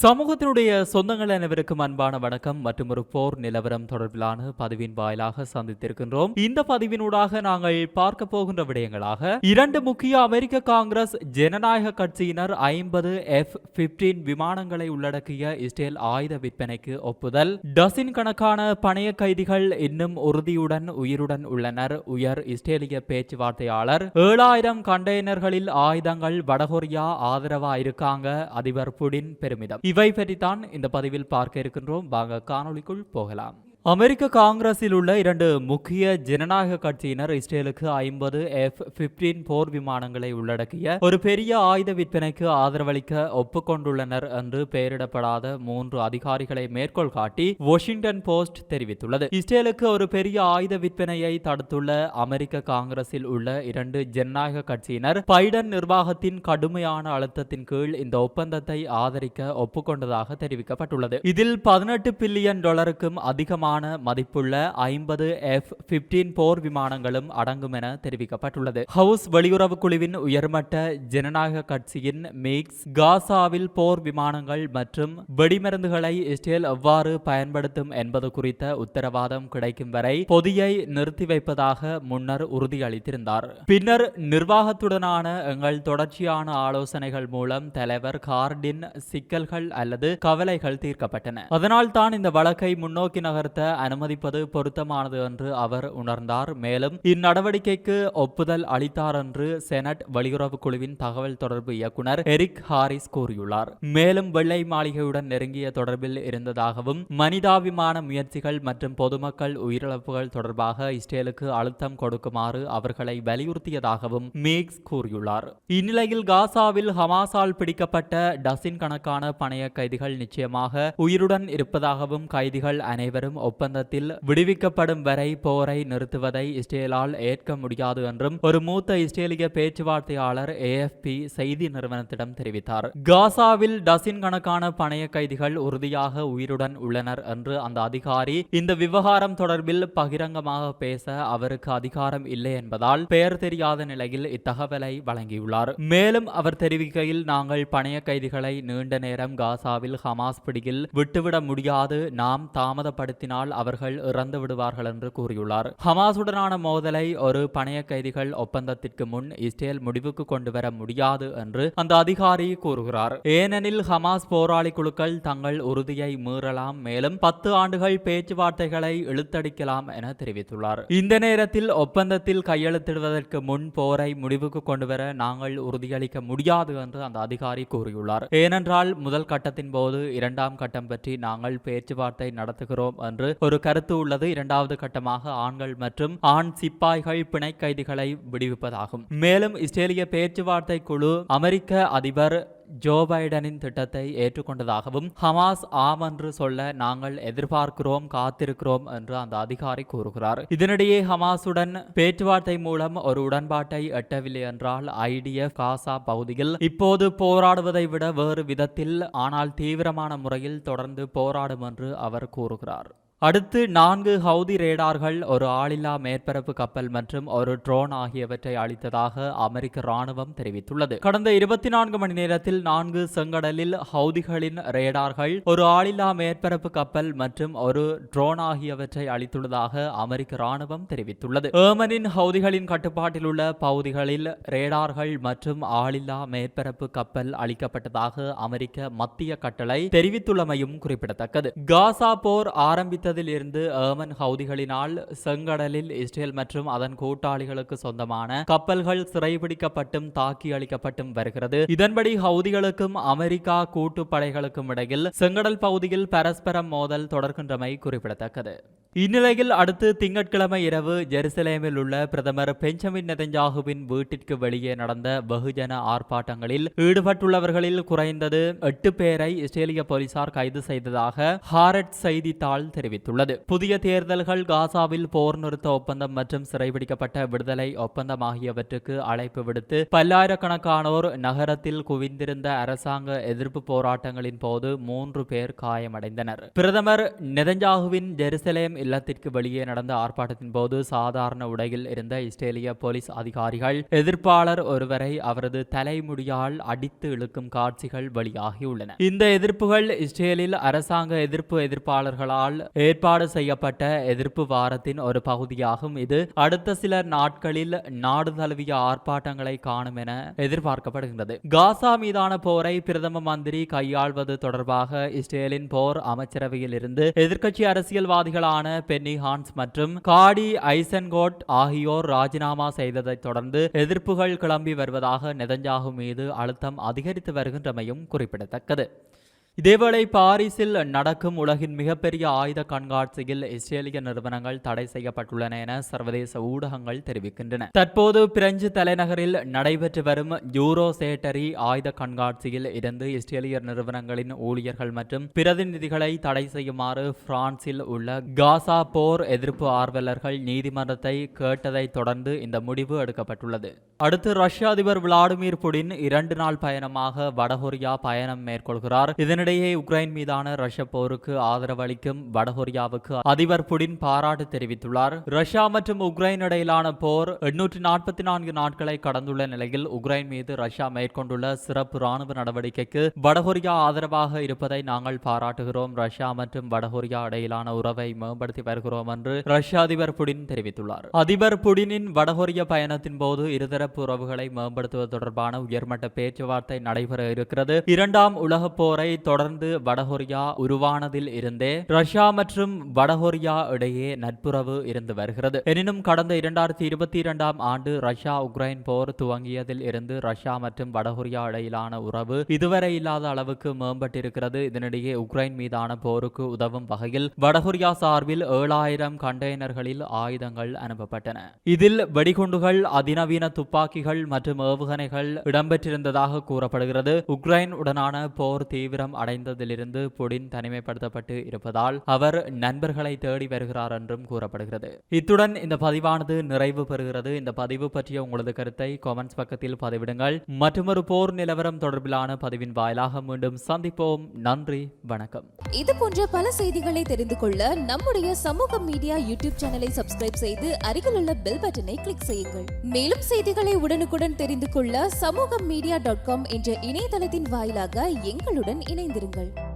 சமூகத்தினுடைய சொந்தங்கள் அனைவருக்கும் அன்பான வணக்கம். மற்றும் ஒரு போர் நிலவரம் தொடர்பிலான பதிவின் வாயிலாக சந்தித்திருக்கின்றோம். இந்த பதிவினூடாக நாங்கள் பார்க்க போகின்ற விடயங்களாக இரண்டு முக்கிய அமெரிக்க காங்கிரஸ் ஜனநாயக கட்சியினர் ஐம்பது எஃப் பிப்டீன் விமானங்களை உள்ளடக்கிய இஸ்ரேல் ஆயுத விற்பனைக்கு ஒப்புதல். டசின் கணக்கான பணைய கைதிகள் இன்னும் உறுதியுடன் உயிருடன் உள்ளனர். உயர் இஸ்ரேலிய பேச்சுவார்த்தையாளர் ஏழாயிரம் கண்டெய்னர்களில் ஆயுதங்கள் வடகொரியா ஆதரவா இருக்காங்க அதிபர் புடின் பெருமிதம். இவை பற்றித்தான் இந்த பதிவில் பார்க்க இருக்கின்றோம். வாங்க காணொளிக்குள் போகலாம். அமெரிக்க காங்கிரஸில் உள்ள இரண்டு முக்கிய ஜனநாயக கட்சியினர் இஸ்ரேலுக்கு ஐம்பது எஃப் பிப்டீன் போர் விமானங்களை உள்ளடக்கிய ஒரு பெரிய ஆயுத விற்பனைக்கு ஆதரவளிக்க ஒப்புக்கொண்டுள்ளனர் என்று பெயரிடப்படாத மூன்று அதிகாரிகளை மேற்கோள் காட்டி வாஷிங்டன் போஸ்ட் தெரிவித்துள்ளது. இஸ்ரேலுக்கு ஒரு பெரிய ஆயுத விற்பனையை தடுத்துள்ள அமெரிக்க காங்கிரஸில் உள்ள இரண்டு ஜனநாயக கட்சியினர் பைடன் நிர்வாகத்தின் கடுமையான அழுத்தத்தின் கீழ் இந்த ஒப்பந்தத்தை ஆதரிக்க ஒப்புக்கொண்டதாக தெரிவிக்கப்பட்டுள்ளது. இதில் பதினெட்டு பில்லியன் டாலருக்கும் அதிகமான மதிப்புள்ள ஐம்பது எஃப் பிப்டீன் போர் விமானங்களும் அடங்கும் என தெரிவிக்கப்பட்டுள்ளது. ஹவுஸ் வெளியுறவு குழுவின் உயர்மட்ட ஜனநாயக கட்சியின் மிக்ஸ் காசாவில் போர் விமானங்கள் மற்றும் வெடிமருந்துகளை இஸ்ரேல் எவ்வாறு பயன்படுத்தும் என்பது குறித்த உத்தரவாதம் கிடைக்கும் வரை பொதியை நிறுத்தி வைப்பதாக முன்னர் உறுதியளித்திருந்தார். பின்னர் நிர்வாகத்துடனான எங்கள் தொடர்ச்சியான ஆலோசனைகள் மூலம் தலைவர் கார்டின் சிக்கல்கள் அல்லது கவலைகள் தீர்க்கப்பட்டன. அதனால் தான் இந்த வழக்கை முன்னோக்கி நகர்த்த அனுமதிப்பது பொருத்தமானது என்று அவர் உணர்ந்தார். மேலும் இந்நடவடிக்கைக்கு ஒப்புதல் அளித்தார் என்று செனட் வெளியுறவு குழுவின் தகவல் தொடர்பு இயக்குனர் எரிக் ஹாரிஸ் கூறியுள்ளார். மேலும் வெள்ளை மாளிகையுடன் நெருங்கிய தொடர்பில் இருந்ததாகவும் மனிதாபிமான முயற்சிகள் மற்றும் பொதுமக்கள் உயிரிழப்புகள் தொடர்பாக இஸ்ரேலுக்கு அழுத்தம் கொடுக்குமாறு அவர்களை வலியுறுத்தியதாகவும் மேக்ஸ் கூறியுள்ளார். இந்நிலையில் காசாவில் ஹமாஸால் பிடிக்கப்பட்ட டசின் கணக்கான பணைய கைதிகள் நிச்சயமாக உயிருடன் இருப்பதாகவும் கைதிகள் அனைவரும் ஒப்பந்தத்தில் விடுவிக்கப்படும் வரை போரை நிறுத்துவதை இஸ்ரேலால் ஏற்க முடியாது என்றும் ஒரு மூத்த இஸ்ரேலிய பேச்சுவார்த்தையாளர் ஏஎஃப்பி செய்தி நிறுவனத்திடம் தெரிவித்தார். காசாவில் டசின் கணக்கான பணைய கைதிகள் உறுதியாக உயிருடன் உள்ளனர் என்று அந்த அதிகாரி இந்த விவகாரம் தொடர்பில் பகிரங்கமாக பேச அவருக்கு அதிகாரம் இல்லை என்பதால் பெயர் தெரியாத நிலையில் இத்தகவலை வழங்கியுள்ளார். மேலும் அவர் தெரிவிக்கையில் நாங்கள் பணைய கைதிகளை நீண்ட நேரம் காசாவில் ஹமாஸ் பிடியில் விட்டுவிட முடியாது. நாம் தாமதப்படுத்தினால் அவர்கள் இறந்து விடுவார்கள் என்று கூறியுள்ளார். ஹமாசுடனான மோதலை ஒரு பணைய கைதிகள் ஒப்பந்தத்திற்கு முன் இஸ்ரேல் முடிவுக்கு கொண்டு வர முடியாது என்று அந்த அதிகாரி கூறுகிறார். ஏனெனில் ஹமாஸ் போராளி குழுக்கள் தங்கள் உறுதியை மீறலாம் மேலும் பத்து ஆண்டுகள் பேச்சுவார்த்தைகளை இழுத்தடிக்கலாம் என தெரிவித்துள்ளார். இந்த நேரத்தில் ஒப்பந்தத்தில் கையெழுத்திடுவதற்கு முன் போரை முடிவுக்கு கொண்டு வர நாங்கள் உறுதியளிக்க முடியாது என்று அந்த அதிகாரி கூறியுள்ளார். ஏனென்றால் முதல் கட்டத்தின் போது இரண்டாம் கட்டம் பற்றி நாங்கள் பேச்சுவார்த்தை நடத்துகிறோம் என்று ஒரு கருத்து உள்ளது. இரண்டாவது கட்டமாக ஆண்கள் மற்றும் ஆண் சிப்பாய்கள் பிணை கைதிகளை விடுவிப்பதாகும். மேலும் இஸ்ரேலிய பேச்சுவார்த்தை குழு அமெரிக்க அதிபர் ஜோ பைடனின் திட்டத்தை ஏற்றுக்கொண்டதாகவும் ஹமாஸ் ஆம் என்று சொல்ல நாங்கள் எதிர்பார்க்கிறோம் காத்திருக்கிறோம் என்று அந்த அதிகாரி கூறுகிறார். இதனிடையே ஹமாஸுடன் பேச்சுவார்த்தை மூலம் ஒரு உடன்பாட்டை எட்டவில்லை என்றால் ஐடிஎஃப் காசா பகுதியில் இப்போது போராடுவதை விட வேறு விதத்தில் ஆனால் தீவிரமான முறையில் தொடர்ந்து போராடும் என்று அவர் கூறுகிறார். அடுத்து நான்கு ஹவுதி ரேடார்கள் ஒரு ஆளில்லா மேற்பரப்பு கப்பல் மற்றும் ஒரு ட்ரோன் ஆகியவற்றை அளித்ததாக அமெரிக்க ராணுவம் தெரிவித்துள்ளது. கடந்த இருபத்தி நான்கு மணி நேரத்தில் நான்கு செங்கடலில் ஹவுதிகளின் ரேடார்கள் ஒரு ஆளில்லா மேற்பரப்பு கப்பல் மற்றும் ஒரு ட்ரோன் ஆகியவற்றை அளித்துள்ளதாக அமெரிக்க ராணுவம் தெரிவித்துள்ளது. ஏமனின் ஹவுதிகளின் கட்டுப்பாட்டில் உள்ள பகுதிகளில் ரேடார்கள் மற்றும் ஆளில்லா மேற்பரப்பு கப்பல் அளிக்கப்பட்டதாக அமெரிக்க மத்திய கட்டளை தெரிவித்துள்ளமையும் குறிப்பிடத்தக்கது. காசா போர் ஆரம்பித்த இருந்து ஏமன் ஹவுதிகளினால் செங்கடலில் இஸ்ரேல் மற்றும் அதன் கூட்டாளிகளுக்கு சொந்தமான கப்பல்கள் சிறைபிடிக்கப்பட்டும் தாக்கி அளிக்கப்பட்டும் வருகிறது. இதன்படி ஹவுதிகளுக்கும் அமெரிக்கா கூட்டுப்படைகளுக்கும் இடையில் செங்கடல் பகுதியில் பரஸ்பரம் மோதல் தொடர்கின்றமை குறிப்பிடத்தக்கது. இந்நிலையில் அடுத்து திங்கட்கிழமை இரவு ஜெருசலேமில் உள்ள பிரதமர் பெஞ்சமின் நெதஞ்சாகுவின் வீட்டிற்கு வெளியே நடந்த வெகுஜன ஆர்ப்பாட்டங்களில் ஈடுபட்டுள்ளவர்களில் குறைந்தது எட்டு பேரை இஸ்ரேலிய போலீசார் கைது செய்ததாக ஹாரட் செய்தித்தாள் தெரிவித்துள்ளது. புதிய தேர்தல்கள் காசாவில் போர் நிறுத்த ஒப்பந்தம் மற்றும் சிறைபிடிக்கப்பட்ட விடுதலை ஒப்பந்தம் ஆகியவற்றுக்கு அழைப்பு விடுத்து பல்லாயிரக்கணக்கானோர் நகரத்தில் குவிந்திருந்த அரசாங்க எதிர்ப்பு போராட்டங்களின் போது மூன்று பேர் காயமடைந்தனர். பிரதமர் நெதஞ்சாகுவின் ஜெருசலேம் இல்லத்திற்கு வெளியே நடந்த ஆர்ப்பாட்டத்தின் போது சாதாரண உடையில் இருந்த இஸ்ரேலிய போலீஸ் அதிகாரிகள் எதிர்ப்பாளர் ஒருவரை அவரது தலைமுடியால் அடித்து இழுக்கும் காட்சிகள் வெளியாகியுள்ளன இந்த எதிர்ப்புகள் இஸ்ரேலில் அரசாங்க எதிர்ப்பு எதிர்ப்பாளர்களால் ஏற்பாடு செய்யப்பட்ட எதிர்ப்பு வாரத்தின் ஒரு பகுதியாகும். இது அடுத்த சில நாட்களில் நாடு தழுவிய ஆர்ப்பாட்டங்களை காணும் என எதிர்பார்க்கப்படுகின்றது. காசா மீதான போரை பிரதம மந்திரி கையாள்வது தொடர்பாக இஸ்ரேலின் போர் அமைச்சரவையில் இருந்து எதிர்க்கட்சி அரசியல்வாதிகளான பென்னி ஹான்ஸ் மற்றும் காடி ஐசன்கோட் ஆகியோர் ராஜினாமா செய்ததைத் தொடர்ந்து எதிர்ப்புகள் கிளம்பி வருவதாக நெதஞ்சாகு மீது அழுத்தம் அதிகரித்து வருகின்றமையும் குறிப்பிடத்தக்கது. இதேவேளை பாரிஸில் நடக்கும் உலகின் மிகப்பெரிய ஆயுத கண்காட்சியில் இஸ்ரேலிய நிறுவனங்கள் தடை செய்யப்பட்டுள்ளன என சர்வதேச ஊடகங்கள் தெரிவிக்கின்றன. தற்போது பிரெஞ்சு தலைநகரில் நடைபெற்று வரும் யூரோ சேட்டரி ஆயுத கண்காட்சியில் இருந்து இஸ்ரேலிய நிறுவனங்களின் ஊழியர்கள் மற்றும் பிரதிநிதிகளை தடை செய்யுமாறு பிரான்சில் உள்ள காசா போர் எதிர்ப்பு ஆர்வலர்கள் நீதிமன்றத்தை கேட்டதை தொடர்ந்து இந்த முடிவு எடுக்கப்பட்டுள்ளது. அடுத்து ரஷ்ய அதிபர் விளாடிமிர் புடின் இரண்டு நாள் பயணமாக வடகொரியா பயணம் மேற்கொள்கிறார். இதனிடையே உக்ரைன் மீதான ரஷ்ய போருக்கு ஆதரவு அளிக்கும் வடகொரியாவுக்கு அதிபர் புடின் பாராட்டு தெரிவித்துள்ளார். ரஷ்யா மற்றும் உக்ரைன் இடையிலான போர் எண்ணூற்றி நாற்பத்தி நான்கு நாட்களை கடந்துள்ள நிலையில் உக்ரைன் மீது ரஷ்யா மேற்கொண்டுள்ள சிறப்பு ராணுவ நடவடிக்கைக்கு வடகொரியா ஆதரவாக இருப்பதை நாங்கள் பாராட்டுகிறோம். ரஷ்யா மற்றும் வடகொரியா இடையிலான உறவை மேம்படுத்தி வருகிறோம் என்று ரஷ்ய அதிபர் புடின் தெரிவித்துள்ளார். அதிபர் புடினின் வடகொரிய பயணத்தின் போது இருதரப்பு உறவுகளை மேம்படுத்துவது தொடர்பான உயர்மட்ட பேச்சுவார்த்தை நடைபெற இருக்கிறது. இரண்டாம் உலக போரை தொடர்ந்து வடகொரியா உருவானதில் இருந்தே ரஷ்யா மற்றும் வடகொரியா இடையே நட்புறவு இருந்து வருகிறது. எனினும் கடந்த இரண்டாயிரத்தி இருபத்தி இரண்டாம் ஆண்டு ரஷ்யா உக்ரைன் போர் துவங்கியதில் இருந்து ரஷ்யா மற்றும் வடகொரியா இடையிலான உறவு இதுவரை இல்லாத அளவுக்கு மேம்பட்டிருக்கிறது. இதனிடையே உக்ரைன் மீதான போருக்கு உதவும் வகையில் வடகொரியா சார்பில் ஏழாயிரம் கண்டெய்னர்களில் ஆயுதங்கள் அனுப்பப்பட்டன. இதில் வெடிகுண்டுகள் அதிநவீன துப்பாக்கிகள் மற்றும் ஏவுகணைகள் இடம்பெற்றிருந்ததாக கூறப்படுகிறது. உக்ரைன் உடனான போர் தீவிரம் அடைந்ததிலிருந்து புடின் தனிமைப்படுத்தப்பட்டு இருப்பதால் அவர் நண்பர்களை தேடி வருகிறார் என்றும் கூறப்படுகிறது. இத்துடன் இந்த பதிவானது நிறைவு பெறுகிறது. இந்த பதிவு பற்றிய உங்களது கருத்தை காமெண்ட்ஸ் பக்கத்தில் பதிவிடுங்கள். மற்றொரு போர் நிலவரம் தொடர்பிலான பதிவின் வாயிலாக மீண்டும் சந்திப்போம். நன்றி வணக்கம். இது போன்ற பல செய்திகளை தெரிந்து கொள்ள நம்முடைய சமூக மீடியா யூடியூப் சேனலை சப்ஸ்கிரைப் செய்து அருகில் உள்ள பெல் பட்டனை கிளிக் செய்யுங்கள். மேலும் செய்திகளை உடனுக்குடன் தெரிந்து கொள்ள சமூக மீடியா டாட் காம் என்ற இணையதளத்தின் வாயிலாக எங்களுடன் இணைந்திருங்கள்.